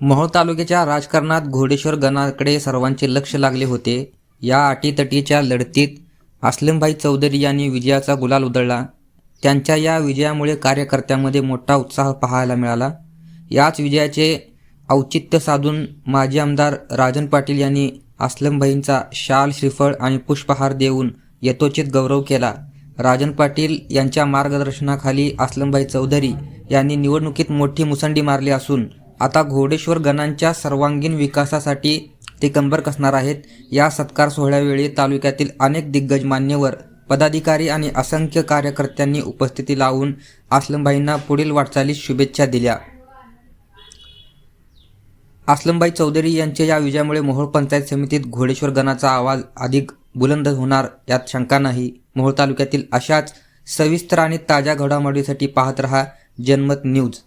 मोहोळ तालुक्याच्या राजकारणात घोडेश्वर गणाकडे सर्वांचे लक्ष लागले होते. या अटीतटीच्या लढतीत असलमभाई चौधरी यांनी विजयाचा गुलाल उधळला. त्यांच्या या विजयामुळे कार्यकर्त्यांमध्ये मोठा उत्साह पाहायला मिळाला. याच विजयाचे औचित्य साधून माजी आमदार राजन पाटील यांनी असलमभाईंचा शाल श्रीफळ आणि पुष्पहार देऊन यथोचित गौरव केला. राजन पाटील यांच्या मार्गदर्शनाखाली असलमभाई चौधरी यांनी निवडणुकीत मोठी मुसंडी मारली असून आता घोडेश्वर गणांच्या सर्वांगीण विकासासाठी ते कंबर कसणार आहेत? या सत्कार सोहळ्यावेळी तालुक्यातील अनेक दिग्गज मान्यवर पदाधिकारी आणि असंख्य कार्यकर्त्यांनी उपस्थिती लावून आसलमबाईंना पुढील वाटचालीस शुभेच्छा दिल्या. आसलमबाई चौधरी यांच्या या विजयामुळे मोहोळ पंचायत समितीत घोडेश्वर गणाचा आवाज अधिक बुलंद होणार यात शंका नाही. मोहोळ तालुक्यातील अशाच सविस्तर आणि ताज्या घडामोडीसाठी पाहत रहा जनमत न्यूज.